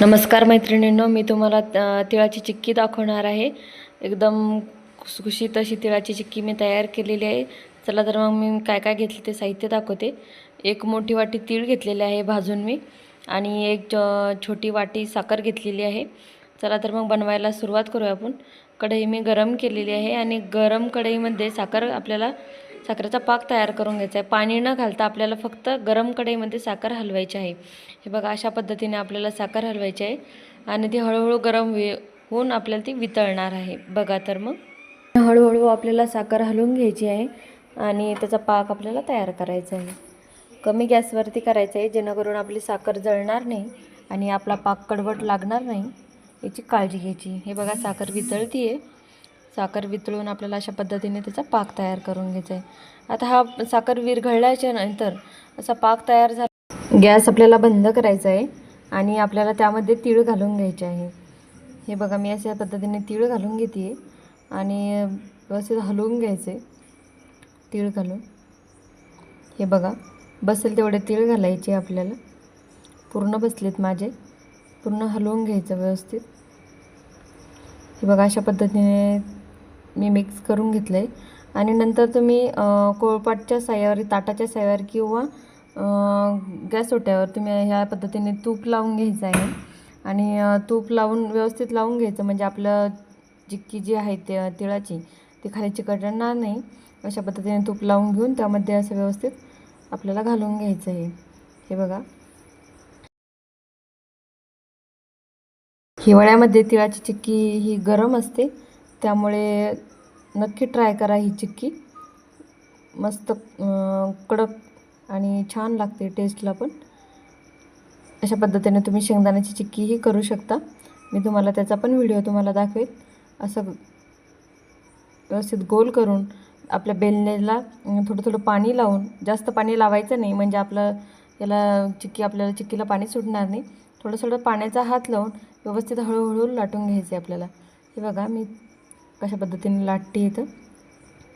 नमस्कार मैत्रिणींनो मी तुम्हाला तिळाची चिक्की दाखवणार आहे. एकदम खुसखुशीत अशी तिळाची चिक्की मी तयार केलेली आहे. चला तर मग मी काय काय घेतले ते साहित्य दाखवते. एक मोठी वाटी तीळ घेतलेले आहे भाजून मी आणि एक छोटी वाटी साखर घेतलेली आहे. चला तर मग बनवायला सुरुवात करूया आपण. कढई मी गरम केलेली आहे आणि गरम कढईमध्ये साखर आपल्याला साखरेचा पाक तयार करून घ्यायचा आहे. पाणी न घालता आपल्याला फक्त गरम कढईमध्ये साखर हलवायची आहे. हे बघा अशा पद्धतीने आपल्याला साखर हलवायची आहे आणि ती हळूहळू गरम वे होऊन आपल्याला ती वितळणार आहे. बघा तर मग. हळूहळू आपल्याला साखर हलवून घ्यायची आहे आणि त्याचा पाक आपल्याला तयार करायचा आहे. कमी गॅसवरती करायचं आहे जेणेकरून आपली साखर जळणार नाही आणि आपला पाक कडवट लागणार नाही याची काळजी घ्यायची. हे बघा साखर वितळती आहे साखर वितळून आपल्याला अशा पद्धतीने त्याचा पाक तयार करून घ्यायचा आहे आता हा साखर विरघळल्याच्या नंतर असा पाक तयार झाला. गॅस आपल्याला बंद करायचा आहे आणि आपल्याला त्यामध्ये तीळ घालून घ्यायचे आहे. हे बघा मी अशा पद्धतीने तीळ घालून घेते आणि व्यवस्थित हलवून घ्यायचे तीळ घालून. हे बघा बसेल तेवढे तीळ घालायचे आपल्याला. पूर्ण बसलेत माझे. पूर्ण हलवून घ्यायचं व्यवस्थित. हे बघा अशा पद्धतीने मी मिक्स करून घेतलं आहे आणि नंतर तुम्ही कोळपाटच्या साह्यावर ताटाच्या साह्यावर किंवा गॅस ओट्यावर तुम्ही ह्या पद्धतीने तूप लावून घ्यायचं आहे. आणि तूप लावून व्यवस्थित लावून घ्यायचं. म्हणजे आपलं चिक्की जी आहे ते तिळाची ती खाली चिकटणार नाही. अशा पद्धतीने तूप लावून घेऊन त्यामध्ये असं व्यवस्थित आपल्याला घालून घ्यायचं आहे. हे बघा. हिवाळ्यामध्ये तिळाची चिक्की ही गरम असते. त्यामुळे नक्की ट्राय करा ही चिक्की. मस्त कडक आणि छान लागते टेस्टला पण. अशा पद्धतीने तुम्ही शेंगदाण्याची चिक्कीही करू शकता. मी तुम्हाला त्याचा पण व्हिडिओ तुम्हाला दाखवेल. असं व्यवस्थित गोल करून आपल्या बेलण्याला थोडं थोडं पाणी लावून जास्त पाणी लावायचं नाही म्हणजे आपलं याला चिक्की आपल्याला चिक्कीला पाणी सुटणार नाही. थोडं थोडं पाण्याचा हात लावून व्यवस्थित हळूहळू लाटून घ्यायचे आपल्याला. हे बघा मी कशा पद्धतीने लाटते इथं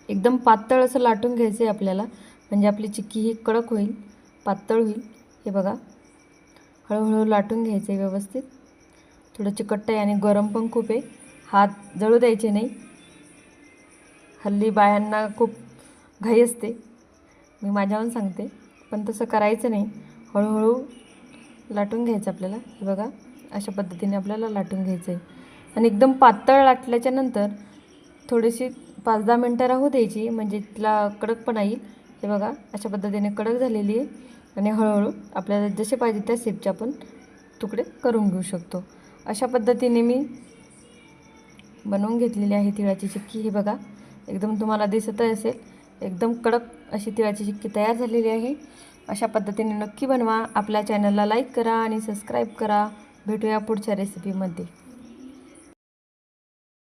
एकदम पातळ असं लाटून घ्यायचं आहे आपल्याला. म्हणजे आपली चिक्की ही कडक होईल पातळ होईल. हे बघा. हळूहळू लाटून घ्यायचं आहे व्यवस्थित. थोडं चिकट आहे आणि गरम पण खूप आहे. हात जळू द्यायचे नाही. हल्ली बायांना खूप घाई असते. मी माझ्याहून सांगते. पण तसं करायचं नाही. हळूहळू लाटून घ्यायचं आपल्याला. हे बघा. अशा पद्धतीने आपल्याला लाटून घ्यायचं आहे. आणि एकदम पातळ लाटल्याच्यानंतर थोडीशी पाच दहा मिनटं राहू द्यायची म्हणजे तिला कडकपणा येईल हे बघा अशा पद्धतीने कडक झालेली आहे. आणि हळूहळू आपल्याला जसे पाहिजे त्या शेपचे आपण तुकडे करून घेऊ शकतो. अशा पद्धतीने मी बनवून घेतलेली आहे तिळाची चिक्की. हे बघा एकदम तुम्हाला दिसत असेल एकदम कडक अशी तिळाची चिक्की तयार झालेली आहे. अशा पद्धतीने नक्की बनवा. आपल्या चॅनलला लाईक करा आणि सबस्क्राईब करा. भेटूया पुढच्या रेसिपीमध्ये